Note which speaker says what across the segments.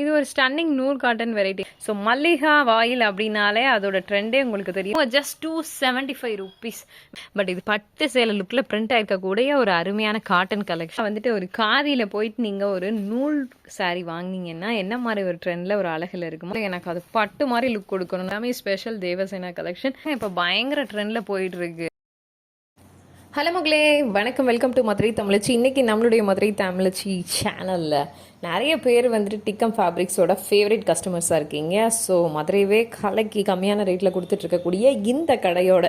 Speaker 1: இது ஒரு ஸ்டன்னிங் நூல் cotton variety so Mallika voile அப்படின்னாலே அதோட ட்ரெண்டே உங்களுக்கு தெரியும். Just two seventy five rupees but இது பட்டு சேலை லுக்கில் பிரிண்ட் ஆயிருக்கக்கூடிய ஒரு அருமையான காட்டன் கலெக்ஷன் வந்துட்டு ஒரு காதியில் போயிட்டு நீங்கள் ஒரு நூல் saree வாங்கினீங்கன்னா என்ன மாதிரி ஒரு ட்ரெண்டில் ஒரு அழகில் இருக்குமோ எனக்கு அது பட்டு மாதிரி லுக் கொடுக்கணும். எல்லாமே ஸ்பெஷல் தேவசேனா கலெக்ஷன் இப்போ பயங்கர ட்ரெண்டில் போயிட்டு இருக்கு ஹலோ மகளே வணக்கம். Welcome to Madurai Tamilachi. இன்னைக்கு நம்மளுடைய மதுரை தமிழச்சி சேனலில் நிறைய பேர் வந்துட்டு டிக்கம் ஃபேப்ரிக்ஸோட ஃபேவரட் கஸ்டமர்ஸாக இருக்கீங்க. ஸோ மதுரையவே கலைக்கு கம்மியான ரேட்டில் கொடுத்துட்ருக்கக்கூடிய இந்த கடையோட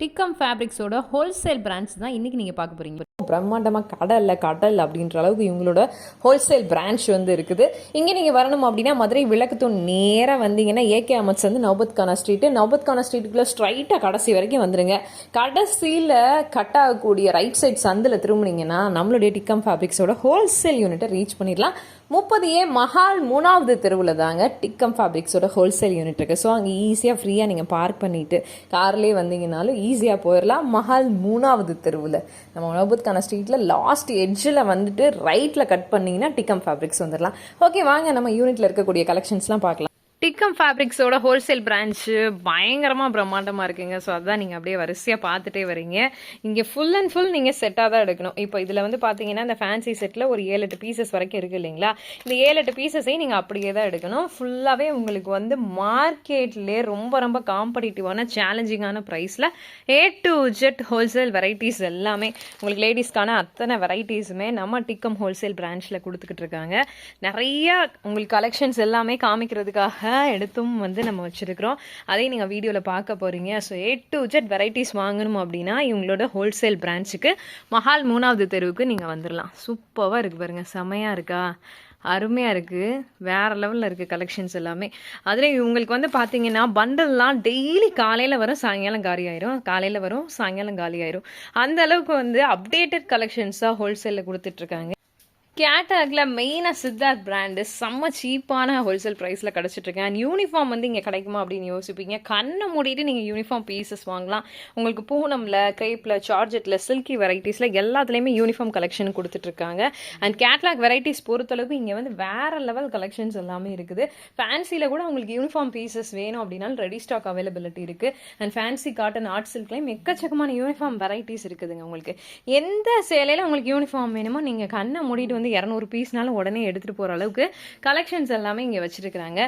Speaker 1: டிக்கம் ஃபேப்ரிக்ஸோட ஹோல்சேல் பிரான்ச் தான் இன்றைக்கி நீங்கள் பார்க்க போகிறீங்க பிரம்மாண்டமாக கடல் கடல் அப்படின்ற அளவுக்கு இவங்களோட ஹோல்சேல் பிரான்ச் வந்து இருக்குது. இங்கே நீங்கள் வரணும் அப்படின்னா மதுரை விளக்குத்தூண் நேராக வந்தீங்கன்னா ஏகே அமத்ஸ் வந்து நவபத்கானா ஸ்ட்ரீட்டு நவபத்கானா ஸ்ட்ரீட்டுக்குள்ளே ஸ்ட்ரைட்டாக கடைசி வரைக்கும் வந்துடுங்க கடைசியில் கட் ஆகக்கூடிய ரைட் சைட் சந்தில் திரும்பினீங்கன்னா நம்மளுடைய டிக்கம் ஃபேப்ரிக்ஸோட ஹோல்சேல் யூனிட்டை ரீச் பண்ணிடலாம். முப்பது ஏ மஹால் மூணாவது தெருவில் தாங்க டிக்கம் ஃபேப்ரிக்ஸோட ஹோல்சேல் யூனிட் இருக்குது ஸோ அங்கே ஈஸியாக ஃப்ரீயாக நீங்கள் பார்க் பண்ணிவிட்டு கார்லேயே வந்தீங்கனாலும் ஈஸியாக போயிடலாம். மஹால் மூணாவது தெருவில். நம்ம நோபத்கான ஸ்ட்ரீட்டில் லாஸ்ட் எட்ஜில் வந்துட்டு ரைட்டில் கட் பண்ணிங்கன்னா டிக்கம் ஃபேப்ரிக்ஸ் வந்துடலாம் ஓகே வாங்க நம்ம யூனிட்டில் இருக்கக்கூடிய கலெக்ஷன்ஸ்லாம் பார்க்கலாம். டிக்கம் ஃபேப்ரிக்ஸோட ஹோல்சேல் பிரான்ச்சு பயங்கரமாக பிரம்மாண்டமாக இருக்குங்க. ஸோ அதான் நீங்கள் அப்படியே வரிசையாக பார்த்துட்டே வரீங்க. இங்கே ஃபுல் அண்ட் ஃபுல் நீங்கள் செட்டாக தான் எடுக்கணும். இப்போ இதில் வந்து பார்த்தீங்கன்னா இந்த ஃபேன்சி செட்டில் ஒரு ஏழு எட்டு பீசஸ் வரைக்கும் இருக்குது இல்லைங்களா? இந்த ஏழு எட்டு பீசஸையும் நீங்கள் அப்படியே தான் எடுக்கணும். ஃபுல்லாகவே உங்களுக்கு வந்து மார்க்கெட்லேயே ரொம்ப ரொம்ப காம்படிட்டிவான சேலஞ்சிங்கான ப்ரைஸில் A to Z wholesale varieties எல்லாமே உங்களுக்கு லேடிஸ்க்கான அத்தனை வெரைட்டிஸுமே நம்ம டிக்கம் ஹோல்சேல் பிரான்ச்சில் கொடுத்துக்கிட்டு இருக்காங்க. நிறையா உங்களுக்கு கலெக்ஷன்ஸ் எல்லாமே காமிக்கிறதுக்காக எடுத்தும் வந்து நம்ம வச்சுருக்கிறோம். அதையும் நீங்கள் வீடியோவில் பார்க்க போகிறீங்க so A to Z varieties வாங்கணும் அப்படின்னா இவங்களோட ஹோல்சேல் பிரான்ச்சுக்கு மஹால் மூணாவது தெருவுக்கு நீங்கள் வந்துடலாம் சூப்பராக இருக்குது பாருங்கள் செமையாக இருக்கா? அருமையாக இருக்குது வேறு லெவலில் இருக்குது கலெக்ஷன்ஸ் எல்லாமே. அதில் இவங்களுக்கு வந்து பார்த்தீங்கன்னா பண்டல்லாம் டெய்லி காலையில் வரும் சாயங்காலம் காலி ஆயிரும். காலையில் வரும் சாயங்காலம் காலி ஆயிரும். அந்த அளவுக்கு வந்து அப்டேட்டட் கலெக்ஷன்ஸாக ஹோல்சேலில் கொடுத்துட்ருக்காங்க கேட்டாகில் மெயினாக சித்தார்த் பிராண்டு செம்ம சீப்பான ஹோல்சேல் ப்ரைஸில் கிடச்சிட்ருக்கேன் அண்ட் யூனிஃபார்ம் வந்து இங்கே கிடைக்குமா அப்படின்னு யோசிப்பீங்க. கண்ணை மூடிட்டு நீங்கள் யூனிஃபார்ம் பீசஸ் வாங்கலாம். உங்களுக்கு பூனமில் க்ரேப்பில் சார்ஜெட்டில் சில்கி வெரைட்டிஸில் எல்லாத்துலேயுமே யூனிஃபார்ம் கலெக்ஷன் கொடுத்துட்ருக்காங்க அண்ட் கேட்லாக் வெரைட்டிஸ் பொறுத்தளவுக்கு இங்கே வந்து வேறு லெவல் கலெக்ஷன்ஸ் எல்லாமே இருக்குது. ஃபேன்சியில் கூட உங்களுக்கு யூனிஃபார்ம் பீசஸ் வேணும் அப்படின்னாலும் ரெடி ஸ்டாக் அவைலபிலிட்டி இருக்குது அண்ட் ஃபேன்சி காட்டன் ஆர்ட் சில்க்லேயும் எக்கச்சக்கமான யூனிஃபார்ம் வெரைட்டிஸ் இருக்குதுங்க உங்களுக்கு. எந்த சேலையில் உங்களுக்கு யூனிஃபார்ம் வேணுமோ நீங்கள் கண்ணை மூடிட்டு வந்து வந்து இரநூறு பீஸ்னாலும் உடனே எடுத்துகிட்டு போகிற அளவுக்கு கலெக்ஷன்ஸ் எல்லாமே இங்கே வச்சுருக்குறாங்க.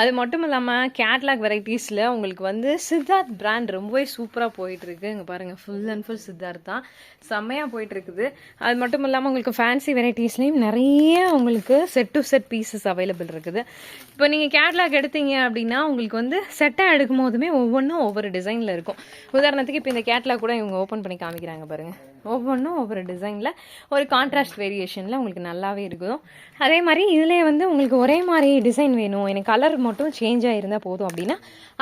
Speaker 1: அது மட்டும் இல்லாமல் கேட்லாக் வெரைட்டிஸில் உங்களுக்கு வந்து சித்தார்த் பிராண்ட் ரொம்பவே சூப்பராக போயிட்டுருக்கு இங்கே பாருங்கள் ஃபுல் அண்ட் ஃபுல் சித்தார்த் தான். செம்மையாக போயிட்டுருக்குது. அது மட்டும் இல்லாமல் உங்களுக்கு ஃபேன்சி வெரைட்டிஸ்லேயும் நிறைய உங்களுக்கு set to set pieces available இருக்குது. இப்போ நீங்கள் கேட்லாக் எடுத்தீங்க அப்படின்னா உங்களுக்கு வந்து செட்டாக எடுக்கும் போதுமே ஒவ்வொன்றும் ஒவ்வொரு டிசைனில் இருக்கும். உதாரணத்துக்கு இப்போ இந்த கேட்லாக் கூட இவங்க ஓப்பன் பண்ணி காமிக்கிறாங்க பாருங்கள் ஒவ்வொன்றும் ஒவ்வொரு டிசைனில் ஒரு கான்ட்ராஸ்ட் வேரியேஷனில் உங்களுக்கு நல்லாவே இருக்கும். அதே மாதிரி இதிலே வந்து உங்களுக்கு ஒரே மாதிரி டிசைன் வேணும். எனக்கு கலர் மட்டும் சேஞ்ச் ஆகிருந்தால் போதும் அப்படின்னா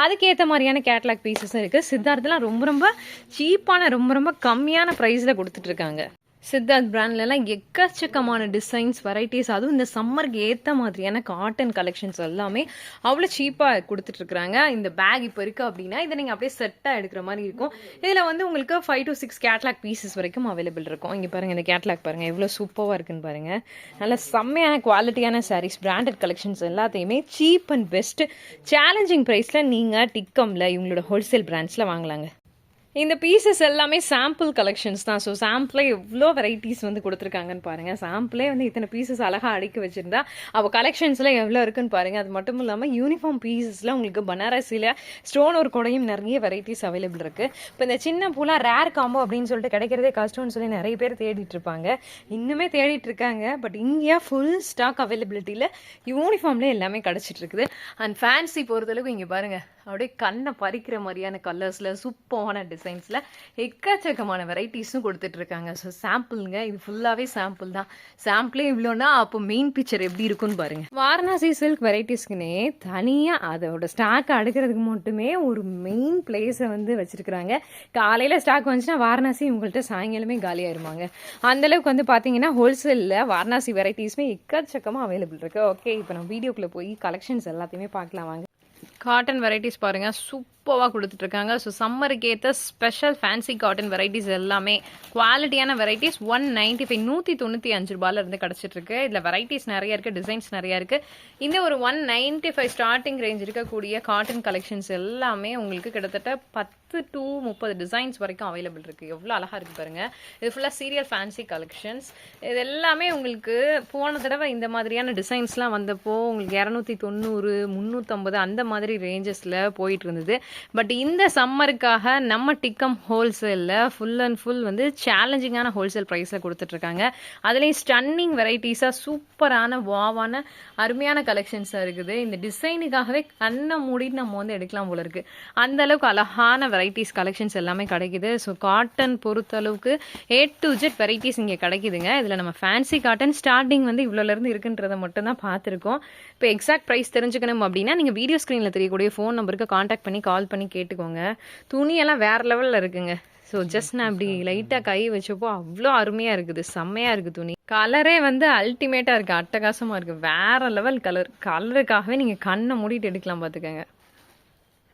Speaker 1: அதுக்கேற்ற மாதிரியான கேட்லாக் பீசஸும் இருக்குது சித்தார்த்தெலாம் ரொம்ப ரொம்ப சீப்பான ரொம்ப ரொம்ப கம்மியான ப்ரைஸில் கொடுத்துட்ருக்காங்க சித்தார்த் பிராண்ட்லலாம் எக்கச்சக்கமான டிசைன்ஸ் வெரைட்டிஸ் அதுவும் இந்த சம்மருக்கு ஏற்ற மாதிரியான காட்டன் கலெக்ஷன்ஸ் எல்லாமே அவ்வளோ சீப்பாக கொடுத்துட்ருக்குறாங்க இந்த பேக் இப்போ இருக்குது அப்படின்னா இதை நீங்கள் அப்படியே செட்டாக எடுக்கிற மாதிரி இருக்கும். இதில் வந்து உங்களுக்கு five to six catalogue pieces வரைக்கும் அவைலபிள் இருக்கும். இங்கே பாருங்கள் இந்த கேட்லாக் பாருங்கள் எவ்வளோ சூப்பராக இருக்குன்னு பாருங்கள் நல்ல செம்மையான குவாலிட்டியான சாரீஸ் பிராண்டட் கலெக்ஷன்ஸ் எல்லாத்தையுமே சீப் அண்ட் பெஸ்ட் சேலஞ்சிங் ப்ரைஸில் நீங்கள் டிக்கமில் இவங்களோட ஹோல்சேல் பிராண்ட்ஸில் வாங்கலாங்க. இந்த பீசஸ் எல்லாமே சாம்பிள் கலெக்ஷன்ஸ் தான். ஸோ சாம்பிளே எவ்வளோ வெரைட்டிஸ் வந்து கொடுத்துருக்காங்கன்னு பாருங்கள் சாம்பிளே வந்து இத்தனை பீசஸ் அழகாக அடுக்கி வச்சுருந்தா அவள் கலெக்ஷன்ஸில் எவ்வளோ இருக்குன்னு பாருங்கள் அது மட்டும் இல்லாமல் யூனிஃபார்ம் பீசஸில் உங்களுக்கு பனாரஸில் ஸ்டோன் ஒரு கூடையும் நிறைய வெரைட்டிஸ் அவைலபிள் இருக்குது இப்போ இந்த சின்ன பூலாம் ரேர் காம்போ அப்படின்னு சொல்லிட்டு கிடைக்கிறதே கஷ்டம்னு சொல்லி நிறைய பேர் தேடிட்டு இருப்பாங்க. இன்னுமே தேடிட்டு இருக்காங்க. பட் இங்கே ஃபுல் ஸ்டாக் அவைலபிலிட்டியில் யூனிஃபார்ம்லேயே எல்லாமே கிடச்சிட்டு இருக்குது. அண்ட் ஃபேன்சி பொறுத்தளவுக்கு இங்கே பாருங்கள் அப்படியே கண்ணை பறிக்கிற மாதிரியான கலர்ஸில் சூப்பரான டிசைன்ஸில் எக்கச்சக்கமான வெரைட்டிஸும் கொடுத்துட்ருக்காங்க. ஸோ சாம்பிளுங்க இது ஃபுல்லாகவே சாம்பிள் தான். சாம்பிளே இவ்வளோனா அப்போ மெயின் பிக்சர் எப்படி இருக்குன்னு பாருங்கள் வாரணாசி சில்க் வெரைட்டிஸ்க்குனே தனியாக அதோட ஸ்டாக் அடுக்கிறதுக்கு மட்டுமே ஒரு மெயின் பிளேஸை வந்து வச்சுருக்குறாங்க. காலையில் ஸ்டாக் வந்துச்சுன்னா வாரணாசி உங்கள்கிட்ட சாயங்காலமே காலியாயிருமாங்க. அந்தளவுக்கு வந்து பார்த்தீங்கன்னா ஹோல்சேலில் வாரணாசி வெரைட்டிஸுமே எக்கச்சக்கமாக அவைலபிள் இருக்குது ஓகே இப்போ நம்ம வீடியோக்குள்ளே போய் கலெக்ஷன்ஸ் எல்லாத்தையுமே பார்க்கலாம் வாங்க. காட்டன் வெரைட்டிஸ் பாருங்கள் சூப்பராக கொடுத்துட்ருக்காங்க. ஸோ சம்மருக்கு ஏற்ற ஸ்பெஷல் ஃபேன்சி காட்டன் வெரைட்டிஸ் எல்லாமே. குவாலிட்டியான வெரைட்டிஸ் ஒன் நைன்ட்டி ஃபைவ் நூற்றி தொண்ணூற்றி அஞ்சு ரூபாயில இருந்து கிடச்சிட்ருக்கு. இதில் வெரைட்டிஸ் நிறைய இருக்குது டிசைன்ஸ் நிறைய இருக்குது இந்த ஒரு one ninety five starting range இருக்கக்கூடிய காட்டன் கலெக்ஷன்ஸ் எல்லாமே உங்களுக்கு கிட்டத்தட்ட பத்து டு முப்பது டிசைன்ஸ் வரைக்கும் அவைலபிள் இருக்குது எவ்வளோ அழகாக இருக்குது பாருங்கள் இது ஃபுல்லாக சீரியல் ஃபேன்சி கலெக்ஷன்ஸ் இது எல்லாமே உங்களுக்கு போன தடவை இந்த மாதிரியான டிசைன்ஸ்லாம் வந்தப்போ உங்களுக்கு இரநூத்தி தொண்ணூறு முந்நூற்றம்பது அந்த மாதிரி ரேஞ்சஸில் போயிட்டு இருந்தது. பட் இந்த சம்மருக்காக நம்ம டிக்கம் ஹோல்சேலில் ஃபுல் அண்ட் ஃபுல் வந்து சேலஞ்சிங்கான ஹோல்சேல் ப்ரைஸில் கொடுத்துட்ருக்காங்க அதுலேயும் ஸ்டன்னிங் வெரைட்டிஸாக சூப்பரான வாவான அருமையான கலெக்ஷன்ஸாக இருக்குது. இந்த டிசைனுக்காகவே கண்ணை மூடிட்டு நம்ம வந்து எடுக்கலாம் போல இருக்குது அந்த அளவுக்கு அழகான வெரைட்டிஸ் கலெக்ஷன்ஸ் எல்லாமே கிடைக்குது. ஸோ காட்டன் பொறுத்த அளவுக்கு ஏ டு ஜெட் வெரைட்டிஸ் இங்கே கிடைக்குதுங்க. இதில் நம்ம ஃபேன்சி காட்டன் ஸ்டார்டிங் வந்து இவ்வளோலேருந்து இருக்குன்றதை மட்டும் தான் பார்த்துருக்கோம். இப்போ எக்ஸாக்ட் ப்ரைஸ் தெரிஞ்சுக்கணும் அப்படின்னா நீங்கள் வீடியோ ஸ்க்ரீனில் தெரியக்கூடிய ஃபோன் நம்பருக்கு காண்டாக்ட் பண்ணி கால் பண்ணி கேட்டுக்கோங்க. துணியெல்லாம் வேறு லெவலில் இருக்குங்க. ஸோ ஜஸ்ட் நான் இப்படி லைட்டாக கை வச்சப்போ அவ்வளோ அருமையாக இருக்குது. செம்மையாக இருக்குது துணி. கலரே வந்து அல்டிமேட்டாக இருக்குது அட்டகாசமாக இருக்குது வேறு லெவல் கலர் கலருக்காகவே நீங்கள் கண்ணை மூடிட்டு எடுக்கலாம் பார்த்துக்கோங்க.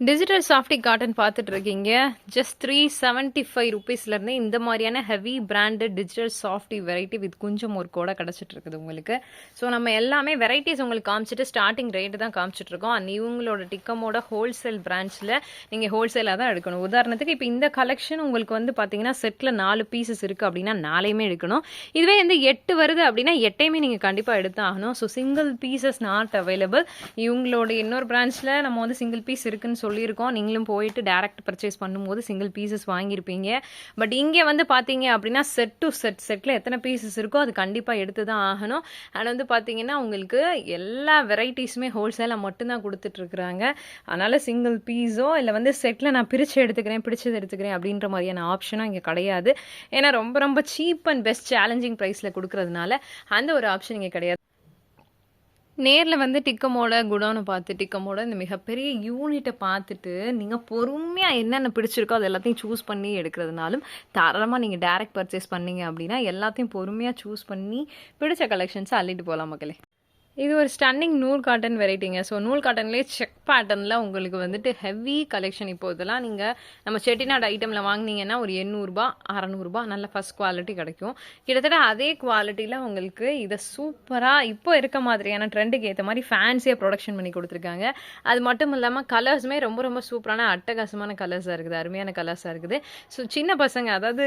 Speaker 1: டிஜிட்டல் சாஃப்டி காட்டன் பார்த்துட்டு இருக்கீங்க. ஜஸ்ட் த்ரீ செவன்ட்டி ஃபைவ் ருபீஸ்லேருந்து இந்த மாதிரியான heavy branded digital softy variety with குஞ்சம் ஒரு கூட கிடச்சிட்டு இருக்குது உங்களுக்கு. ஸோ நம்ம எல்லாமே வெரைட்டிஸ் உங்களுக்கு காமிச்சிட்டு ஸ்டார்டிங் ரேட்டு தான் காமிச்சிட்டு இருக்கோம். அண்ட் இவங்களோட டிக்கமோட ஹோல்சேல் பிரான்ச்சில் நீங்கள் ஹோல்சேலாக தான் எடுக்கணும். உதாரணத்துக்கு இப்போ இந்த கலெக்ஷன் உங்களுக்கு வந்து பார்த்தீங்கன்னா செட்டில் நாலு பீசஸ் இருக்குது அப்படின்னா நாளையுமே எடுக்கணும். இதுவே வந்து எட்டு வருது அப்படின்னா எட்டையுமே நீங்கள் கண்டிப்பாக எடுத்தாகணும். So single pieces not available இவங்களோட இன்னொரு பிரான்ச்சில் நம்ம வந்து சிங்கிள் பீஸ் இருக்குன்னு சொல்லியிருக்கோம். நீங்களும் போயிட்டு டேரக்ட் பர்ச்சேஸ் பண்ணும்போது சிங்கிள் பீசஸ் வாங்கியிருப்பீங்க. பட் இங்கே வந்து பார்த்தீங்க அப்படின்னா செட் டு செட் செட்டில் எத்தனை பீசஸ் இருக்கோ அது கண்டிப்பாக எடுத்து தான் ஆகணும். அண்ட் வந்து பார்த்தீங்கன்னா உங்களுக்கு எல்லா வெரைட்டிஸுமே ஹோல்சேலாக மட்டும்தான் கொடுத்துட்ருக்குறாங்க அதனால் சிங்கிள் பீஸோ இல்லை வந்து செட்டில் நான் பிரித்து எடுத்துக்கிறேன் பிடிச்சது எடுத்துக்கிறேன் அப்படின்ற மாதிரியான ஆப்ஷனும் இங்கே கிடையாது. ஏன்னா ரொம்ப ரொம்ப சீப் அண்ட் பெஸ்ட் சேலஞ்சிங் ப்ரைஸில் கொடுக்குறதுனால அந்த ஒரு ஆப்ஷன் இங்கே கிடையாது. நேரில் வந்து டிக்கமோட குடோனை பார்த்து டிக்கமோட இந்த மிகப்பெரிய யூனிட்டை பார்த்துட்டு நீங்கள் பொறுமையாக என்னென்ன பிடிச்சிருக்கோ அது எல்லாத்தையும் சூஸ் பண்ணி எடுக்கிறதுனாலும் தாராளமாக நீங்கள் டேரெக்ட் பர்ச்சேஸ் பண்ணீங்க அப்படின்னா எல்லாத்தையும் பொறுமையாக சூஸ் பண்ணி பிடிச்ச கலெக்ஷன்ஸை அள்ளிட்டு போகலாம் மக்களே. இது ஒரு ஸ்டன்னிங் நூல் காட்டன் வெரைட்டிங்க ஸோ நூல் காட்டன்லேயே செக் பேட்டர்னில் உங்களுக்கு வந்துட்டு ஹெவி கலெக்ஷன் இப்போ இதெல்லாம் நீங்கள் நம்ம செட்டிநாடு ஐட்டமில் வாங்கினீங்கன்னா ஒரு எண்ணூறுபா அறநூறுபா நல்ல ஃபஸ்ட் குவாலிட்டி கிடைக்கும். கிட்டத்தட்ட அதே குவாலிட்டியில் உங்களுக்கு இதை சூப்பராக இப்போ இருக்க மாதிரியான ட்ரெண்டுக்கு ஏற்ற மாதிரி ஃபேன்சியாக ப்ரொடக்ஷன் பண்ணி கொடுத்துருக்காங்க. அது மட்டும் இல்லாமல் கலர்ஸுமே ரொம்ப ரொம்ப சூப்பரான அட்டகாசமான கலர்ஸாக இருக்குது. அருமையான கலர்ஸாக இருக்குது. ஸோ சின்ன பசங்க அதாவது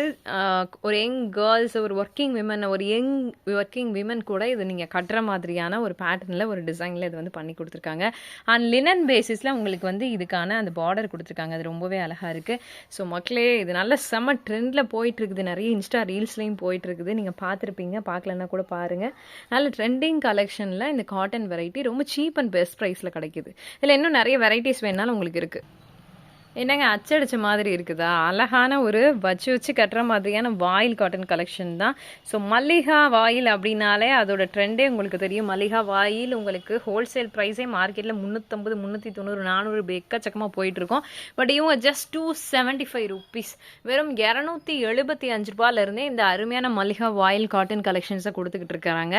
Speaker 1: ஒரு யங் கேர்ள்ஸ் ஒரு ஒர்க்கிங் விமன் ஒரு யங் ஒர்க்கிங் விமன் கூட இது நீங்கள் கட்டுற மாதிரியான ஒரு பேட்டர்னில் ஒரு டிசைனில் இது வந்து பண்ணி கொடுத்துருக்காங்க. அண்ட் லினன் பேசிஸில் உங்களுக்கு வந்து இதுக்கான அந்த பார்டர் கொடுத்துருக்காங்க. அது ரொம்பவே அழகாக இருக்குது ஸோ மக்களே இது நல்ல செம்ம ட்ரெண்டில் போயிட்டுருக்குது. நிறைய இன்ஸ்டா ரீல்ஸ்லேயும் போயிட்டு இருக்குது நீங்கள் பார்த்துருப்பீங்க. பார்க்கலன்னா கூட பாருங்கள் நல்ல ட்ரெண்டிங் கலெக்ஷனில் இந்த காட்டன் வெரைட்டி ரொம்ப சீப் அண்ட் பெஸ்ட் ப்ரைஸில் கிடைக்குது. இதில் இன்னும் நிறைய வெரைட்டிஸ் வேணாலும் உங்களுக்கு இருக்குது என்னங்க அச்சடிச்ச மாதிரி இருக்குதா? அழகான ஒரு வச்சு வச்சு கட்டுற மாதிரியான வாயில் காட்டன் கலெக்ஷன் தான். ஸோ மல்லிகா வாயில் அப்படின்னாலே அதோட ட்ரெண்டே உங்களுக்கு தெரியும். மல்லிகா வாயில் உங்களுக்கு ஹோல்சேல் ப்ரைஸே மார்க்கெட்டில் முந்நூற்றம்பது முந்நூற்றி தொண்ணூறு நானூறு எக்கச்சக்கமாக போயிட்டுருக்கோம். பட் இவங்க just two seventy five rupees வெறும் இரநூத்தி எழுபத்தி அஞ்சு ரூபாயிலிருந்தே இந்த அருமையான மல்லிகா வாயில் காட்டன் கலெக்ஷன்ஸை கொடுத்துக்கிட்டு இருக்காங்க.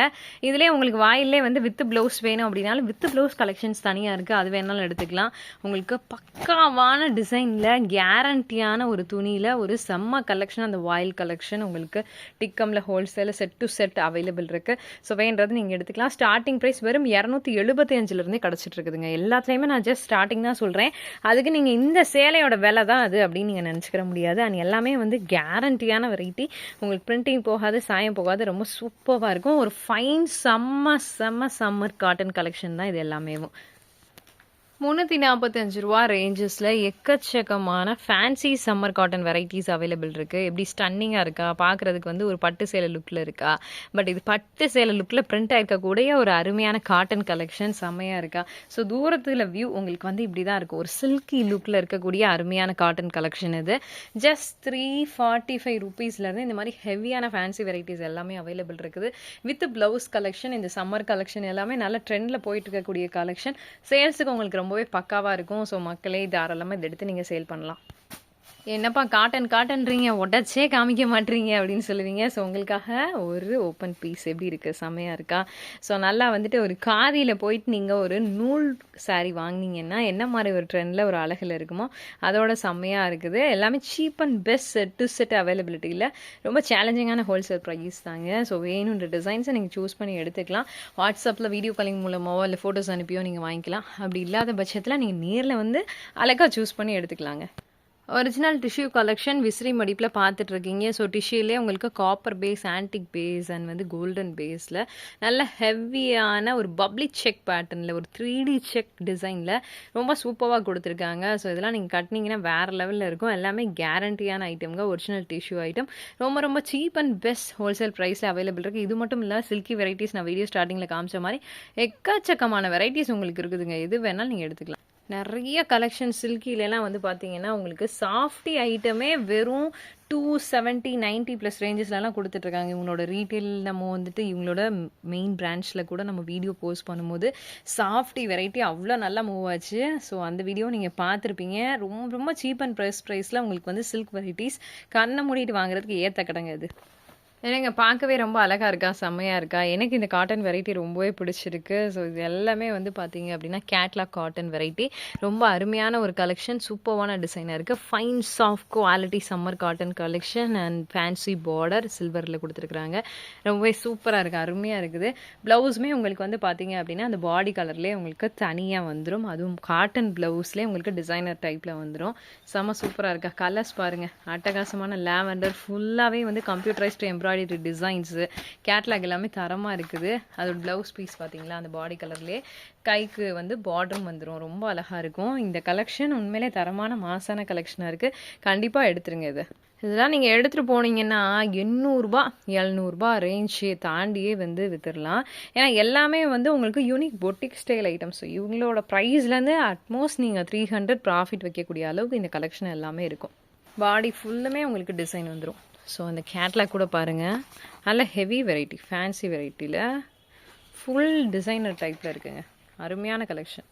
Speaker 1: இதுலேயே உங்களுக்கு வாயிலே வந்து வித் ப்ளவுஸ் வேணும் அப்படின்னாலும் வித் ப்ளவுஸ் கலெக்ஷன்ஸ் தனியாக இருக்குது அது வேணாலும் எடுத்துக்கலாம். உங்களுக்கு பக்காவான டிசைனில் கேரண்டியான ஒரு துணியில் ஒரு செம்ம கலெக்ஷன் அந்த வாயில் கலெக்ஷன் உங்களுக்கு டிக்கமில் ஹோல்சேலில் செட் டு செட் அவைலபிள் இருக்குது ஸோ வேண்டது நீங்கள் எடுத்துக்கலாம். ஸ்டார்டிங் ப்ரைஸ் வெறும் இரநூத்தி எழுபத்தி அஞ்சுலேருந்தே கிடச்சிட்டு இருக்குதுங்க எல்லாத்துலேயுமே நான் ஜஸ்ட் ஸ்டார்டிங் தான் சொல்கிறேன் அதுக்கு நீங்கள் இந்த சேலையோட விலை தான் அது அப்படின்னு நீங்கள் நினச்சிக்கிற முடியாது. அண்ட் எல்லாமே வந்து கேரண்டியான வெரைட்டி உங்களுக்கு பிரிண்டிங் போகாது சாயம் போகாது. ரொம்ப சூப்பராக இருக்கும். ஒரு ஃபைன் செம்ம செம்ம சம்மர் காட்டன் கலெக்ஷன் தான் இது எல்லாமேவும். முந்நூற்றி நாற்பத்தஞ்சு ரூபா ரேஞ்சஸில் எக்கச்சக்கமான fancy summer cotton varieties available இருக்குது எப்படி ஸ்டன்னிங்காக இருக்கா? பார்க்குறதுக்கு வந்து ஒரு பட்டு சேலை லுக்கில் இருக்கா? பட் இது பட்டு சேலை லுக்கில் பிரிண்ட் ஆகிருக்கக்கூடிய ஒரு அருமையான காட்டன் கலெக்ஷன் செம்மையாக இருக்கா? ஸோ தூரத்தில் வியூ உங்களுக்கு வந்து இப்படி தான் இருக்கும். ஒரு சில்கி லுக்கில் இருக்கக்கூடிய அருமையான காட்டன் கலெக்ஷன் இது. ஜஸ்ட் த்ரீ ஃபார்ட்டி ஃபைவ் ருபீஸ்லேருந்து இந்த மாதிரி ஹெவியான ஃபேன்சி வெரைட்டிஸ் எல்லாமே அவைலபிள் இருக்குது. வித் ப்ளவுஸ் கலெக்ஷன் இந்த சம்மர் கலெக்ஷன் எல்லாமே நல்ல ட்ரெண்டில் போயிட்டு இருக்கக்கூடிய கலெக்ஷன் சேல்ஸுக்கு உங்களுக்கு ரொம்ப ரொம்பவே பக்காவாக இருக்கும். ஸோ மக்களே தாராளமாக இதை எடுத்து நீங்கள் சேல் பண்ணலாம். என்னப்பா காட்டன் காட்டன்றீங்க உடச்சே காமிக்க மாட்டீங்க அப்படின்னு சொல்லுவீங்க. ஸோ உங்களுக்காக ஒரு ஓப்பன் பீஸ் எப்படி இருக்குது செம்மையாக இருக்கா? ஸோ நல்லா வந்துட்டு ஒரு காதியில் போயிட்டு நீங்கள் ஒரு நூல் சாரீ வாங்குனீங்கன்னா என்ன மாதிரி ஒரு ட்ரெண்டில் ஒரு அழகில் இருக்குமோ அதோட செம்மையாக இருக்குது. எல்லாமே cheap and best set to set அவைலபிலிட்டியில் ரொம்ப சேலஞ்சிங்கான ஹோல்சேல் ப்ரைஸ் தாங்க. ஸோ வேணுன்ற டிசைன்ஸை நீங்கள் சூஸ் பண்ணி எடுத்துக்கலாம். வாட்ஸ்அப்பில் வீடியோ காலிங் மூலமாவோ இல்லை ஃபோட்டோஸ் அனுப்பியோ நீங்கள் வாங்கிக்கலாம். அப்படி இல்லாத பட்சத்தில் நீங்கள் நேரில் வந்து அழகாக சூஸ் பண்ணி எடுத்துக்கலாங்க. ஒரிஜினல் டிஷ்யூ கலெக்ஷன் விசிறி மடிப்பில் பார்த்துட்டு இருக்கீங்க ஸோ டிஷ்யூலே உங்களுக்கு copper base antique base and வந்து கோல்டன் பேஸில் நல்ல ஹெவியான ஒரு பப்ளி செக் பேட்டர்னில் ஒரு த்ரீ டி செக் டிசைனில் ரொம்ப சூப்பராக கொடுத்துருக்காங்க. ஸோ இதெல்லாம் நீங்கள் கட்டினீங்கன்னா வேறு லெவலில் இருக்கும். எல்லாமே கேரண்டியான ஐட்டம்ங்க ஒரிஜினல் டிஷ்யூ ஐட்டம் ரொம்ப ரொம்ப சீப் அண்ட் பெஸ்ட் ஹோல்சேல் ப்ரைஸில் அவைலபிள் இருக்குது இது மட்டும் இல்லை சில்கி வெரைட்டிஸ் நான் வீடியோ ஸ்டார்டிங்கில் காமிச்ச மாதிரி எக்கச்சக்கமான வெரைட்டிஸ் உங்களுக்கு இருக்குதுங்க. எது வேணாலும் நீங்கள் எடுத்துக்கலாம். நிறைய கலெக்ஷன் சில்கிலலாம் வந்து பார்த்தீங்கன்னா உங்களுக்கு சாஃப்டி ஐட்டமே வெறும் டூ செவன்ட்டி நைன்ட்டி ப்ளஸ் ரேஞ்சஸ்லலாம் கொடுத்துட்ருக்காங்க. இவங்களோட ரீட்டெயில் நம்ம வந்துட்டு இவங்களோட மெயின் பிரான்ச்சில் கூட நம்ம வீடியோ போஸ்ட் பண்ணும்போது சாஃப்டி வெரைட்டி அவ்வளோ நல்லா மூவ் ஆச்சு. ஸோ அந்த வீடியோ நீங்கள் பார்த்துருப்பீங்க ரொம்ப ரொம்ப சீப் அண்ட் ப்ரைஸ் ப்ரைஸில் உங்களுக்கு வந்து சில்க் வெரைட்டிஸ் கண்ணை மூடிட்டு வாங்குறதுக்கு ஏற்ற கடைங்க இது பார்க்கவே ரொம்ப அழகாக இருக்கா? செம்மையாக இருக்கா? எனக்கு இந்த காட்டன் வெரைட்டி ரொம்பவே பிடிச்சிருக்கு. ஸோ இது எல்லாமே வந்து பார்த்தீங்க அப்படின்னா கேட்லாக் காட்டன் வெரைட்டி ரொம்ப அருமையான ஒரு கலெக்ஷன் சூப்பர்வான டிசைனாக இருக்குது fine soft quality summer cotton collection and fancy border சில்வரில் கொடுத்துருக்குறாங்க. ரொம்பவே சூப்பராக இருக்குது அருமையாக இருக்குது. ப்ளவுஸுமே உங்களுக்கு வந்து பார்த்தீங்க அப்படின்னா அந்த பாடி கலர்லேயே உங்களுக்கு தனியாக வந்துடும் அதுவும் காட்டன் ப்ளவுஸ்லேயே உங்களுக்கு டிசைனர் டைப்பில் வந்துடும் செம்ம சூப்பராக இருக்கா? கலர்ஸ் பாருங்கள் அட்டகாசமான லேவெண்டர் ஃபுல்லாகவே வந்து கம்ப்யூட்டரைஸ்டு எம்ப்ராய்டரி டிசைன்ஸு கேட்லாக் எல்லாமே தரமாக இருக்குது. அதோட ப்ளவுஸ் பீஸ் பார்த்தீங்களா? அந்த பாடி கலர்லேயே கைக்கு வந்து பார்டரும் வந்துடும் ரொம்ப அழகாக இருக்கும். இந்த கலெக்ஷன் உண்மையிலே தரமான மாசான கலெக்ஷனாக இருக்குது கண்டிப்பாக எடுத்துருங்க இது. இதெல்லாம் நீங்கள் எடுத்துகிட்டு போனீங்கன்னா எண்ணூறுபா எழுநூறுபா ரேஞ்சு தாண்டியே வந்து வித்துடலாம் ஏன்னா எல்லாமே வந்து உங்களுக்கு யூனிக் பொட்டிக் ஸ்டைல் ஐட்டம்ஸ் இவங்களோட ப்ரைஸ்லேருந்து அட்மோஸ்ட் நீங்கள் த்ரீ ஹண்ட்ரட் ப்ராஃபிட் வைக்கக்கூடிய அளவுக்கு இந்த கலெக்ஷன் எல்லாமே இருக்கும். பாடி ஃபுல்லுமே உங்களுக்கு டிசைன் வந்துடும் ஸோ அந்த கேட்லாக் கூட பாருங்கள் நல்ல ஹெவி வெரைட்டி ஃபேன்சி வெரைட்டியில் ஃபுல் டிசைனர் டைப்பில் இருக்குங்க. அருமையான கலெக்ஷன்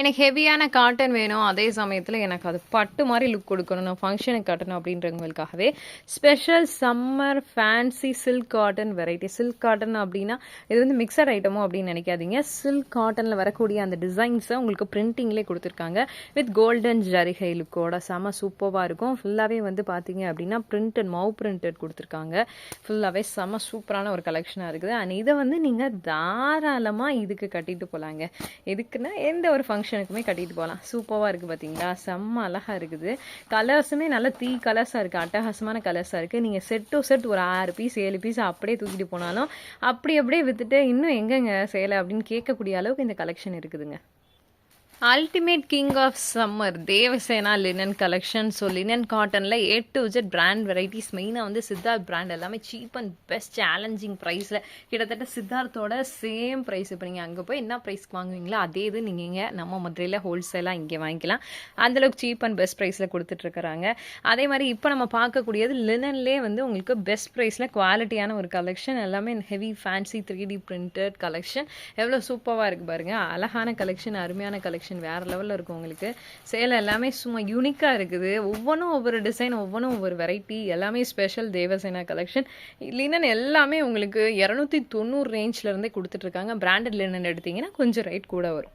Speaker 1: எனக்கு ஹெவியான காட்டன் வேணும் அதே சமயத்தில் எனக்கு அது பட்டு மாதிரி லுக் கொடுக்கணும் நான் ஃபங்க்ஷனுக்கு கட்டணும் அப்படின்றவங்களுக்காகவே special summer fancy silk cotton variety silk cotton அப்படின்னா இது வந்து மிக்சட் ஐட்டமோ அப்படின்னு நினைக்காதீங்க. சில்க் காட்டனில் வரக்கூடிய அந்த டிசைன்ஸை உங்களுக்கு பிரிண்டிங்லேயே கொடுத்துருக்காங்க. வித் கோல்டன் ஜரிகை லுக்கோட செம சூப்பராக இருக்கும். ஃபுல்லாகவே வந்து பார்த்தீங்க அப்படின்னா பிரிண்டட் மவு பிரிண்டட் கொடுத்துருக்காங்க. ஃபுல்லாகவே செம சூப்பரான ஒரு கலெக்ஷனாக இருக்குது. அண்ட் இதை வந்து நீங்கள் தாராளமாக இதுக்கு கட்டிட்டு போகலாங்க எதுக்குன்னா எந்த ஒரு ஃபங்க்ஷன் ஃபங்க்ஷனுக்குமே கட்டிட்டு போகலாம் சூப்பராக இருக்குது பார்த்தீங்களா செம்ம அழகாக இருக்குது. கலர்ஸுமே நல்ல தீ கலர்ஸாக இருக்குது அட்டகாசமான கலர்ஸாக இருக்குது நீங்கள் செட் டு செட் ஒரு ஆறு பீஸ் ஏழு பீஸ் அப்படியே தூக்கிட்டு போனாலும் அப்படி அப்படியே விற்றுட்டு இன்னும் எங்கெங்க சேலை அப்படின்னு கேட்கக்கூடிய அளவுக்கு இந்த கலெக்ஷன் இருக்குதுங்க. Ultimate king of summer Devasena linen collection so linen காட்டனில் A to Z brand varieties மெயினாக வந்து சித்தார்த் பிராண்ட் எல்லாமே சீப் அண்ட் பெஸ்ட் சேலஞ்சிங் ப்ரைஸில் கிட்டத்தட்ட சித்தார்த்தோட சேம் ப்ரைஸ் இப்போ நீங்கள் அங்கே போய் என்ன ப்ரைஸ்க்கு வாங்குவீங்களோ அதே இது நீங்கள் இங்கே நம்ம மதுரையில் ஹோல்சேலாக இங்கே வாங்கிக்கலாம். அந்தளவுக்கு சீப் அண்ட் பெஸ்ட் ப்ரைஸில் கொடுத்துட்ருக்குறாங்க அதே மாதிரி இப்போ நம்ம பார்க்கக்கூடியது லினன்லேயே வந்து உங்களுக்கு பெஸ்ட் ப்ரைஸில் குவாலிட்டியான ஒரு கலெக்ஷன் எல்லாமே heavy fancy three D printed collection எவ்வளோ சூப்பராக இருக்குது பாருங்கள் அழகான கலெக்ஷன் அருமையான கலெக்ஷன் வேறு லெவலில் இருக்கும் உங்களுக்கு. சேலை எல்லாமே சும்மா யூனிக்காக இருக்குது. ஒவ்வொன்றும் ஒவ்வொரு டிசைன் ஒவ்வொன்றும் ஒவ்வொரு வெரைட்டி எல்லாமே ஸ்பெஷல் தேவசேனா கலெக்ஷன் லினன் எல்லாமே உங்களுக்கு இரநூத்தி தொண்ணூறு ரேஞ்சிலேருந்தே கொடுத்துட்ருக்காங்க பிராண்டட் லினன் எடுத்தீங்கன்னா கொஞ்சம் ரேட் கூட வரும்.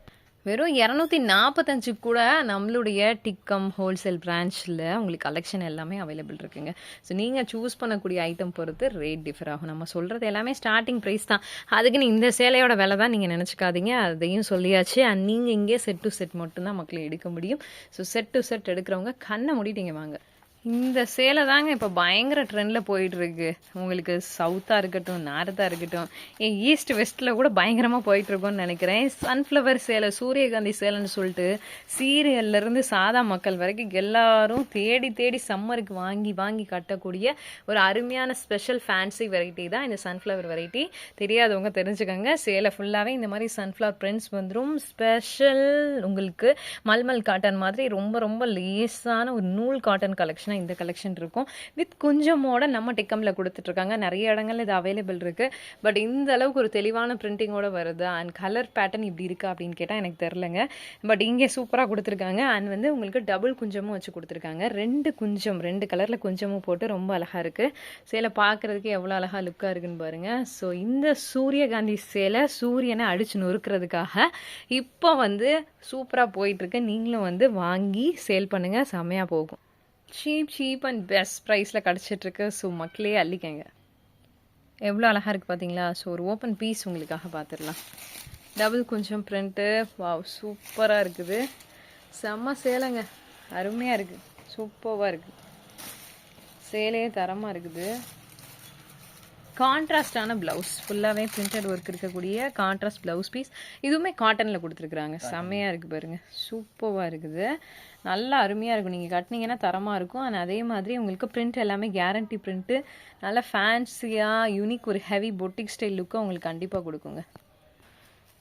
Speaker 1: வெறும் இரநூத்தி நாற்பத்தஞ்சு கூட நம்மளுடைய டிக்கம் ஹோல்சேல் பிரான்ச்சில் உங்களுக்கு கலெக்ஷன் எல்லாமே அவைலபிள் இருக்குங்க. ஸோ நீங்கள் சூஸ் பண்ணக்கூடிய ஐட்டம் பொறுத்து ரேட் டிஃபர் ஆகும். நம்ம சொல்கிறது எல்லாமே ஸ்டார்டிங் ப்ரைஸ் தான். அதுக்குன்னு இந்த சேலையோட விலை தான் நீங்கள் நினச்சிக்காதீங்க. அதையும் சொல்லியாச்சு. அண்ட் நீங்கள் இங்கே செட் டு செட் மட்டும்தான் மக்களை எடுக்க முடியும். ஸோ செட் டு செட் எடுக்கிறவங்க கண்ணை மூடிட்டீங்க வாங்க. இந்த சேலை தாங்க இப்போ பயங்கர ட்ரெண்டில் போயிட்டுருக்கு. உங்களுக்கு சவுத்தாக இருக்கட்டும் நார்த்தாக இருக்கட்டும் ஏன் ஈஸ்ட் வெஸ்ட்டில் கூட பயங்கரமாக போயிட்டுருக்கோன்னு நினைக்கிறேன். சன்ஃப்ளவர் சேலை சூரியகாந்தி சேலைன்னு சொல்லிட்டு சீரியல்லேருந்து சாதா மக்கள் வரைக்கும் எல்லாரும் தேடி தேடி சம்மருக்கு வாங்கி வாங்கி கட்டக்கூடிய ஒரு அருமையான ஸ்பெஷல் ஃபேன்சி வெரைட்டி தான் இந்த சன்ஃப்ளவர் வெரைட்டி தெரியாதவங்க தெரிஞ்சுக்கோங்க. சேலை ஃபுல்லாகவே இந்த மாதிரி சன்ஃப்ளவர் பிரிண்ட்ஸ் வந்துடும் ஸ்பெஷல் உங்களுக்கு மல்மல் காட்டன் மாதிரி ரொம்ப ரொம்ப லேஸான ஒரு நூல் காட்டன் கலெக்ஷன் கலெக்ஷனாக இந்த கலெக்ஷன் இருக்கும். வித் கொஞ்சமோட நம்ம டிக்கமில் கொடுத்துட்ருக்காங்க. நிறைய இடங்கள்ல இது அவைலபிள் இருக்குது பட் இந்த அளவுக்கு ஒரு தெளிவான பிரிண்டிங்கோட வருது? அண்ட் கலர் பேட்டர்ன் இப்படி இருக்கா? அப்படின்னு கேட்டால் எனக்கு தெரிலங்க பட் இங்கே சூப்பராக கொடுத்துருக்காங்க. அண்ட் வந்து உங்களுக்கு டபுள் குஞ்சமும் வச்சு கொடுத்துருக்காங்க. ரெண்டு குஞ்சம் ரெண்டு கலரில் குஞ்சமும் போட்டு ரொம்ப அழகாக இருக்குது சேலை பார்க்குறதுக்கு எவ்வளோ அழகாக லுக்காக இருக்குன்னு பாருங்கள் ஸோ இந்த சூரியகாந்தி சேலை சூரியனை அடிச்சு நொறுக்கிறதுக்காக இப்போ வந்து சூப்பராக போயிட்டுருக்கு நீங்களும் வந்து வாங்கி சேல் பண்ணுங்கள் செம்மையாக போகும். சீப் சீப் அண்ட் பெஸ்ட் ப்ரைஸில் கிடச்சிட்ருக்கு ஸோ மக்களே அள்ளிக்கங்க. எவ்வளோ அழகாக இருக்குது பார்த்தீங்களா ஸோ ஒரு ஓப்பன் பீஸ் உங்களுக்காக பார்த்துடலாம் டபுள் கொஞ்சம் பிரிண்ட்டு வாவ் சூப்பராக இருக்குது. செம்ம சேலைங்க. அருமையாக இருக்குது சூப்பராக இருக்குது சேலையே தரமாக இருக்குது. கான்ட்ராஸ்டான ப்ளவுஸ் ஃபுல்லாகவே பிரிண்டட் ஒர்க் இருக்கக்கூடிய கான்ட்ராஸ்ட் ப்ளவுஸ் பீஸ் இதுவுமே காட்டனில் கொடுத்துருக்குறாங்க. செம்மையாக இருக்குது பாருங்க. சூப்பராக இருக்குது. நல்லா அருமையாக இருக்கும். நீங்கள் கட்டினீங்கன்னா தரமாக இருக்கும். ஆனால் அதே மாதிரி உங்களுக்கு பிரிண்ட் எல்லாமே கேரண்டி பிரிண்ட்டு நல்லா ஃபேன்சியாக யூனிக் ஒரு ஹெவி பொட்டிக் ஸ்டைல் லுக்கை உங்களுக்கு கண்டிப்பாக கொடுக்குங்க.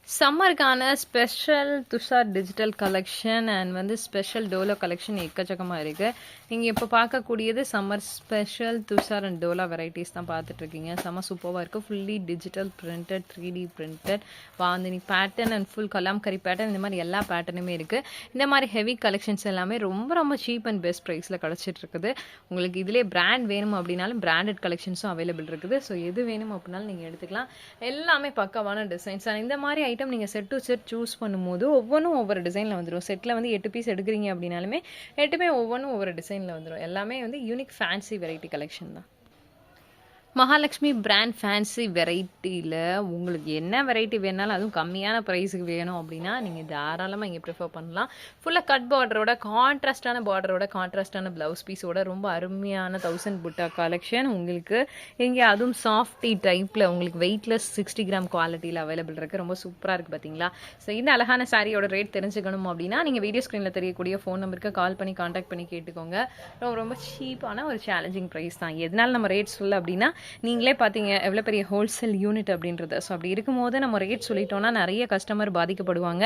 Speaker 1: சம்மருக்கான special Tussar digital collection and வந்து ஸ்பெஷல் டோலோ கலெக்ஷன் எக்கச்சக்கமாக இருக்குது நீங்கள் இப்போ பார்க்கக்கூடியது summer special Tussar and Dola varieties தான் பார்த்துட்ருக்கீங்க. செம்ம சூப்பராக இருக்குது fully digital printed three D printed வாந்தினி pattern and full Kalamkari pattern இந்த மாதிரி எல்லா பேட்டர்னுமே இருக்குது இந்த மாதிரி ஹெவி கலெக்ஷன்ஸ் எல்லாமே ரொம்ப ரொம்ப சீப் அண்ட் பெஸ்ட் ப்ரைஸில் கிடச்சிட்ருக்குது. உங்களுக்கு இதிலே பிராண்ட் வேணும் அப்படின்னாலும் பிராண்டட் கலெக்ஷன்ஸும் அவைலபிள் இருக்குது. ஸோ எது வேணும் அப்படின்னாலும் நீங்கள் எடுத்துக்கலாம். எல்லாமே பக்கமான டிசைன்ஸ் அண்ட் இந்த மாதிரி ஐட்டம் நீங்கள் செட் டு செட் சூஸ் பண்ணும்போது ஒவ்வொன்றும் ஒவ்வொரு டிசைனில் வந்துடும் செட்டில் வந்து எட்டு பீஸ் எடுக்கிறீங்க அப்படின்னாலுமே எட்டுமே ஒவ்வொன்றும் ஒவ்வொரு டிசைனில் வந்துடும் எல்லாமே வந்து யூனிக் ஃபேன்சி வெரைட்டி கலெக்ஷன் தான். மகாலட்சுமி பிராண்ட் ஃபேன்சி வெரைட்டியில் உங்களுக்கு என்ன வெரைட்டி வேணாலும் அதுவும் கம்மியான ப்ரைஸுக்கு வேணும் அப்படின்னா நீங்கள் தாராளமாக இங்கே ப்ரிஃபர் பண்ணலாம். ஃபுல்லாக கட் பார்டரோட கான்ட்ராஸ்டான பார்டரோட கான்ட்ராஸ்டான ப்ளவுஸ் பீஸோட ரொம்ப அருமையான தௌசண்ட் புட்டா கலெக்ஷன் உங்களுக்கு. இங்கே அதுவும் சாஃப்டி டைப்பில் உங்களுக்கு வெயிட்லெஸ் சிக்ஸ்டி கிராம் குவாலிட்டியில் அவைலபிள் இருக்குது ரொம்ப சூப்பராக இருக்குது பார்த்தீங்களா ஸோ இந்த அழகான சாரியோட ரேட் தெரிஞ்சுக்கணும் அப்படின்னா நீங்கள் வீடியோ ஸ்க்ரீனில் தெரியக்கூடிய ஃபோன் நம்பருக்கு கால் பண்ணி காண்டாக்ட் பண்ணி கேட்டுக்கோங்க. ரொம்ப ரொம்ப சீப்பான ஒரு சேலஞ்சிங் ப்ரைஸ் தான். எதனால நம்ம ரேட் சொல்ல அப்படின்னா நீங்களே பார்த்தீங்க எவ்வளோ பெரிய ஹோல்சேல் யூனிட் அப்படின்றது. ஸோ அப்படி இருக்கும்போது நம்ம ரேட் சொல்லிட்டோம்னா நிறைய கஸ்டமர் பாதிக்கப்படுவாங்க.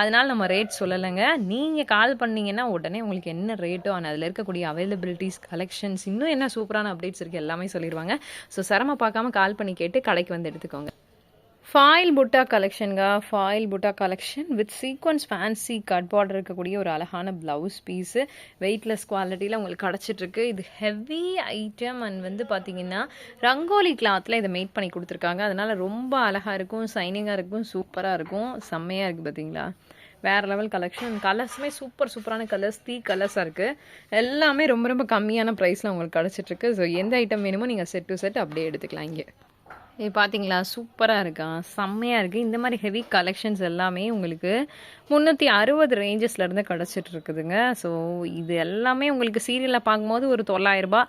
Speaker 1: அதனால நம்ம ரேட் சொல்லலைங்க. நீங்கள் கால் பண்ணீங்கன்னா உடனே உங்களுக்கு என்ன ரேட்டோ ஆனால் அதில் இருக்கக்கூடிய அவைலபிலிட்டிஸ் கலெக்ஷன்ஸ் இன்னும் என்ன சூப்பரான அப்டேட்ஸ் இருக்குது எல்லாமே சொல்லிடுவாங்க. ஸோ சிரமம் பார்க்காம கால் பண்ணி கேட்டு கடைக்கு வந்து எடுத்துக்கோங்க. Foil butta கலெக்ஷனுங்க foil butta collection with sequins fancy cut border இருக்கக்கூடிய ஒரு அழகான ப்ளவுஸ் பீஸு வெயிட்லெஸ் குவாலிட்டியில் உங்களுக்கு கிடச்சிட்ருக்கு இது ஹெவி ஐட்டம் அண்ட் வந்து பார்த்தீங்கன்னா ரங்கோலி கிளாத்தில் இதை மேட் பண்ணி கொடுத்துருக்காங்க. அதனால் ரொம்ப அழகாக இருக்கும் சைனிங்காக இருக்கும் சூப்பராக இருக்கும். செம்மையாக இருக்குது பார்த்தீங்களா வேறு லெவல் கலெக்ஷன் கலர்ஸுமே சூப்பர் சூப்பரான கலர்ஸ் தீ கலர்ஸாக இருக்குது எல்லாமே ரொம்ப ரொம்ப கம்மியான ப்ரைஸில் உங்களுக்கு கிடச்சிட்ருக்கு ஸோ எந்த ஐட்டம் வேணுமோ நீங்கள் செட் டு செட் அப்படியே எடுத்துக்கலாம் இங்கே. இது பார்த்தீங்களா சூப்பராக இருக்கா? செம்மையாக இருக்குது இந்த மாதிரி ஹெவி கலெக்ஷன்ஸ் எல்லாமே உங்களுக்கு முந்நூற்றி அறுபது ரேஞ்சஸ்லேருந்து கிடச்சிட்டு இருக்குதுங்க. ஸோ இது எல்லாமே உங்களுக்கு சீரியலில் பார்க்கும்போது ஒரு தொள்ளாயிரரூபா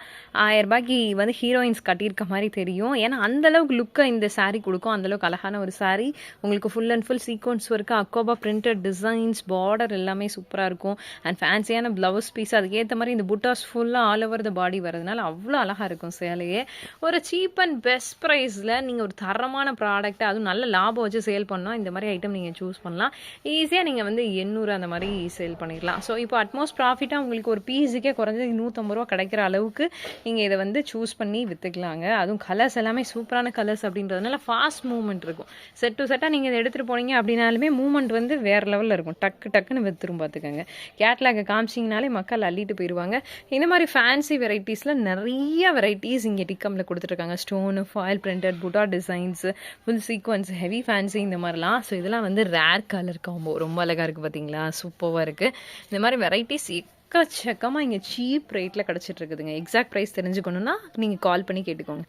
Speaker 1: ஆயிரரூபாய்க்கு வந்து ஹீரோயின்ஸ் கட்டியிருக்க மாதிரி தெரியும். ஏன்னா அந்தளவுக்கு லுக்கை இந்த சாரீ கொடுக்கும். அந்தளவுக்கு அழகான ஒரு சாரீ உங்களுக்கு full and full sequins work அக்கோபா printed designs border எல்லாமே சூப்பராக இருக்கும். அண்ட் ஃபேன்சியான ப்ளவுஸ் பீஸ் அதுக்கேற்ற மாதிரி இந்த புட்டாஸ் ஃபுல்லாக ஆல் ஓவர் த பாடி வரதுனால அவ்வளோ அழகாக இருக்கும் சேலையே. ஒரு சீப் அண்ட் பெஸ்ட் ப்ரைஸில் நீங்கள் ஒரு தரமான ப்ராடக்ட் அதுவும் நல்ல லாபம் வச்சு சேல் பண்ணால் இந்த மாதிரி ஐட்டம் நீங்கள் சூஸ் பண்ணலாம். ஈஸியாக நீங்கள் வந்து எண்ணூறு அந்த மாதிரி சேல் பண்ணிடலாம். ஸோ இப்போ அட்மோஸ்ட் ப்ராஃபிட்டாக உங்களுக்கு ஒரு பீஸுக்கே குறைஞ்சது நூற்றம்பது ரூபா கிடைக்கிற அளவுக்கு நீங்கள் இதை வந்து சூஸ் பண்ணி விற்றுக்கலாங்க அதுவும் கலர்ஸ் எல்லாமே சூப்பரான கலர்ஸ் அப்படின்றதுனால ஃபாஸ்ட் மூவ்மெண்ட் இருக்கும். செட் டு செட்டாக நீங்கள் இதை எடுத்துகிட்டு போனீங்க அப்படின்னாலுமே மூவ்மெண்ட் வந்து வேறு லெவலில் இருக்கும். டக்கு டக்குன்னு விற்றுரும் பார்த்துக்கோங்க கேட்லாக காமிச்சிங்கனாலே மக்கள் அள்ளிட்டு போயிடுவாங்க இந்த மாதிரி ஃபேன்சி வெரைட்டிஸில் நிறைய வெரைட்டிஸ் இங்கே டிக்கமில் கொடுத்துருக்காங்க stone foil printed butta designs full sequins heavy fancy இந்த மாதிரிலாம். ஸோ இதெல்லாம் வந்து ரேர் கலர் காம்போ ரொம்ப அழகாக இருக்குது பார்த்தீங்களா சூப்பராக இருக்குது இந்த மாதிரி வெரைட்டிஸ் எக்கச்சக்கமாக இங்கே சீப் ரேட்டில் கிடச்சிட்டு இருக்குதுங்க. எக்ஸாக்ட் ப்ரைஸ் தெரிஞ்சுக்கணுன்னா நீங்கள் கால் பண்ணி கேட்டுக்கோங்க.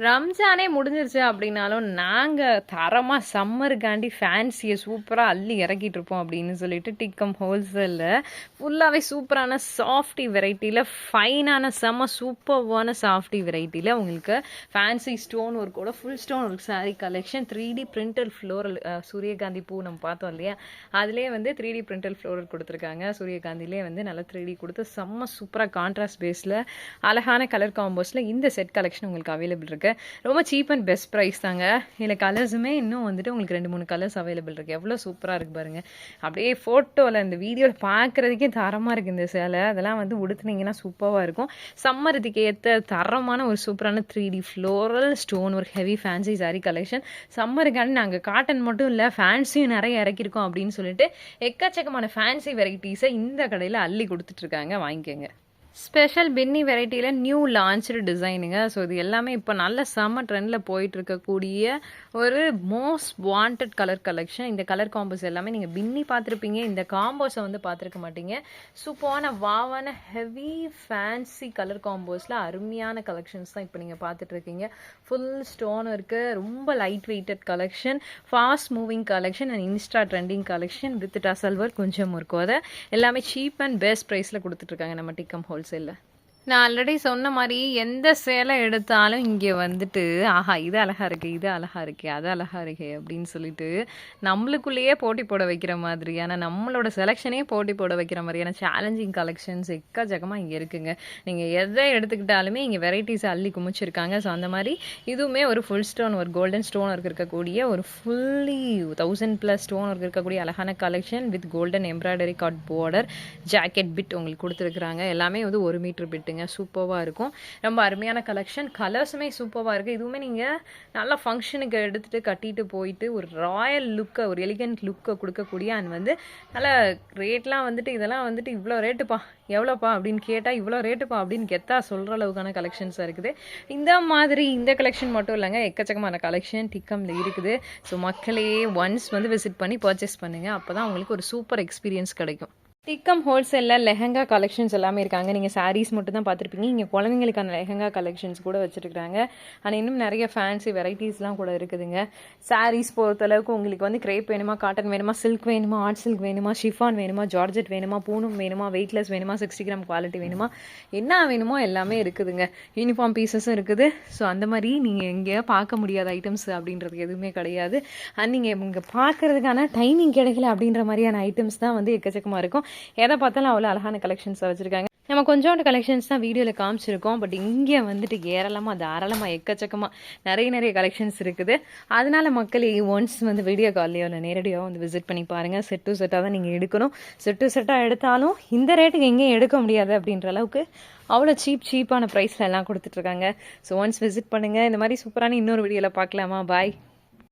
Speaker 1: ரம்ஜானே முடிஞ்சிருச்சு அப்படின்னாலும் நாங்கள் தரமாக சம்மருக்காண்டி ஃபேன்சியை சூப்பராக அள்ளி இறக்கிட்டு இருப்போம் அப்படின்னு சொல்லிட்டு டிக்கம் ஹோல்சேலில் ஃபுல்லாகவே சூப்பரான சாஃப்டி வெரைட்டியில் ஃபைனான செம்ம சூப்பர்வான சாஃப்டி வெரைட்டியில் உங்களுக்கு fancy stone ஒர்க்கோட full stone work sari collection three D printed floral சூரியகாந்தி பூ நம்ம பார்த்தோம் இல்லையா? அதிலே வந்து த்ரீ டி பிரிண்டல் ஃப்ளோரல் கொடுத்துருக்காங்க. சூரியகாந்திலே வந்து நல்லா த்ரீ டி கொடுத்து செம்ம சூப்பராக கான்ட்ராஸ்ட் பேஸில் அழகான கலர் காம்போஸில் இந்த செட் கலெக்ஷன் உங்களுக்கு அவைலபிள் இருக்குது வந்துட்டு ரொம்ப சீப் அண்ட் பெஸ்ட் ப்ரைஸ் தாங்க. இதில் கலர்ஸுமே இன்னும் வந்துட்டு உங்களுக்கு ரெண்டு மூணு கலர்ஸ் அவைலபிள் இருக்குது எவ்வளோ சூப்பராக இருக்குது பாருங்கள் அப்படியே ஃபோட்டோவில் இந்த வீடியோவில் பார்க்குறதுக்கே தரமாக இருக்குது இந்த சேலை. அதெல்லாம் வந்து உடுத்துனீங்கன்னா சூப்பராக இருக்கும். சம்மரத்துக்கு ஏற்ற தரமான ஒரு சூப்பரான த்ரீ டி ஃப்ளோரல் ஸ்டோன் ஒரு ஹெவி ஃபேன்சி சாரி கலெக்ஷன் சம்மருக்கான நாங்கள் காட்டன் மட்டும் இல்லை ஃபேன்சியும் நிறைய இறக்கிருக்கோம் அப்படின்னு சொல்லிட்டு எக்கச்சக்கமான ஃபேன்சி வெரைட்டிஸை இந்த கடையில் அள்ளி கொடுத்துட்ருக்காங்க வாங்கிக்கோங்க. ஸ்பெஷல் பின்னி வெரைட்டியில் நியூ லான்ச்சு டிசைனுங்க ஸோ இது எல்லாமே இப்போ நல்ல செம்ம ட்ரெண்டில் போயிட்டு இருக்கக்கூடிய ஒரு மோஸ்ட் வாண்டட் கலர் கலெக்ஷன் இந்த கலர் காம்போஸ் எல்லாமே நீங்கள் பின்னி பார்த்துருப்பீங்க. இந்த காம்போஸை வந்து பார்த்துருக்க மாட்டீங்க. சூப்பான வாவான ஹெவி ஃபேன்சி கலர் காம்போஸில் அருமையான கலெக்ஷன்ஸ் தான் இப்போ நீங்கள் பார்த்துட்ருக்கீங்க ஃபுல் ஸ்டோன் இருக்குது ரொம்ப light weighted collection fast moving collection and insta trending collection with டசல்வர் கொஞ்சம் இருக்கும். அதை எல்லாமே சீப் அண்ட் பெஸ்ட் ப்ரைஸில் கொடுத்துட்ருக்காங்க நம்ம டிக்கம் ஹோல்சேலில் நான் ஆல்ரெடி சொன்ன மாதிரி எந்த சேலை எடுத்தாலும் இங்கே வந்துட்டு ஆஹா இது அழகா இருக்குது இது அழகா இருக்கே அது அழகா இருக்கு அப்படின்னு சொல்லிட்டு நம்மளுக்குள்ளேயே போட்டி போட வைக்கிற மாதிரியான நம்மளோட செலெக்ஷனே போட்டி போட வைக்கிற மாதிரியான சேலஞ்சிங் கலெக்ஷன்ஸ் எக்கச்சக்கமாக இங்கே இருக்குங்க. நீங்கள் எதை எடுத்துக்கிட்டாலுமே இங்கே வெரைட்டிஸ் அள்ளி குமிச்சிருக்காங்க. ஸோ அந்த மாதிரி இதுவுமே ஒரு ஃபுல் ஸ்டோன் ஒரு கோல்டன் ஸ்டோன் ஒர்க் இருக்கக்கூடிய ஒரு fully thousand plus stone work இருக்கக்கூடிய அழகான collection with golden embroidery cut border jacket bit உங்களுக்கு கொடுத்துருக்குறாங்க. எல்லாமே வந்து ஒரு மீட்டர் பிட்டுங்க சூப்பராக இருக்கும். ரொம்ப அருமையான கலெக்ஷன் கலர்ஸுமே சூப்பராக இருக்குது இதுவுமே நீங்கள் நல்லா ஃபங்க்ஷனுக்கு எடுத்துகிட்டு கட்டிட்டு போயிட்டு ஒரு ராயல் லுக்கை ஒரு எலிகண்ட் லுக்கை கொடுக்கக்கூடிய அண்ட் வந்து நல்லா ரேட்லாம் வந்துட்டு இதெல்லாம் வந்துட்டு இவ்வளோ ரேட்டுப்பா எவ்வளோப்பா அப்படின்னு கேட்டால் இவ்வளோ ரேட்டுப்பா அப்படின்னு கெத்தா சொல்கிற அளவுக்கான கலெக்ஷன்ஸாக இருக்குது. இந்த மாதிரி இந்த கலெக்ஷன் மட்டும் இல்லைங்க. எக்கச்சக்கமான கலெக்ஷன் டிக்கம்ல இருக்குது. ஸோ மக்களே ஒன்ஸ் வந்து விசிட் பண்ணி பர்ச்சேஸ் பண்ணுங்கள் அப்போ தான் உங்களுக்கு ஒரு சூப்பர் எக்ஸ்பீரியன்ஸ் கிடைக்கும். டிக்கம் ஹோல்சேலில் லெஹங்கா கலெக்ஷன்ஸ் எல்லாமே இருக்காங்க. நீங்கள் சாரீஸ் மட்டும் தான் பார்த்துருப்பீங்க. இங்கே குழந்தைங்களுக்கான லெஹங்கா கலெக்ஷன்ஸ் கூட வச்சுருக்காங்க ஆனால் இன்னும் நிறைய ஃபேன்சி வெரைட்டிஸ்லாம் கூட இருக்குதுங்க. சாரீஸ் பொறுத்தளவுக்கு உங்களுக்கு வந்து கிரேப் வேணுமா காட்டன் வேணுமா சில்க் வேணுமா ஆர்ட் சில்க் வேணுமா ஷிஃபான் வேணுமா ஜார்ஜெட் வேணுமா பூனம் வேணுமா வெயிட்லெஸ் வேணுமா சிக்ஸ்டி கிராம் குவாலிட்டி வேணுமா என்ன வேணுமோ எல்லாமே இருக்குதுங்க. யூனிஃபார்ம் பீசஸும் இருக்குது. ஸோ அந்த மாதிரி நீங்கள் எங்கேயோ பார்க்க முடியாத ஐட்டம்ஸ் அப்படின்றது எதுவுமே கிடையாது. அண்ட் நீங்கள் இங்கே பார்க்கறதுக்கான டைமிங் கிடைக்கல அப்படின்ற மாதிரியான ஐட்டம்ஸ் தான் வந்து எக்கச்சக்கமாக இருக்கும். எதை பார்த்தாலும் அவ்வளோ அழகான கலெக்ஷன்ஸை வச்சுருக்காங்க. நம்ம கொஞ்சோண்டு கலெக்ஷன்ஸ் தான் வீடியோவில் காமிச்சிருக்கோம். பட் இங்கே வந்துட்டு ஏராளமாக தாராளமாக எக்கச்சக்கமாக நிறைய நிறைய கலெக்ஷன்ஸ் இருக்குது. அதனால மக்கள் ஒன்ஸ் வந்து வீடியோ கால்லையோ இல்லை நேரடியாக வந்து விசிட் பண்ணி பாருங்கள் செட் டு செட்டாக தான் நீங்கள் எடுக்கணும். செட் டு செட்டாக எடுத்தாலும் இந்த ரேட்டுக்கு எங்கேயும் எடுக்க முடியாது அப்படின்ற அளவுக்கு அவ்வளோ சீப் சீப்பான ப்ரைஸில் எல்லாம் கொடுத்துட்ருக்காங்க ஸோ ஒன்ஸ் விசிட் பண்ணுங்கள் இந்த மாதிரி சூப்பரான இன்னொரு வீடியோவில் பார்க்கலாமா? பாய்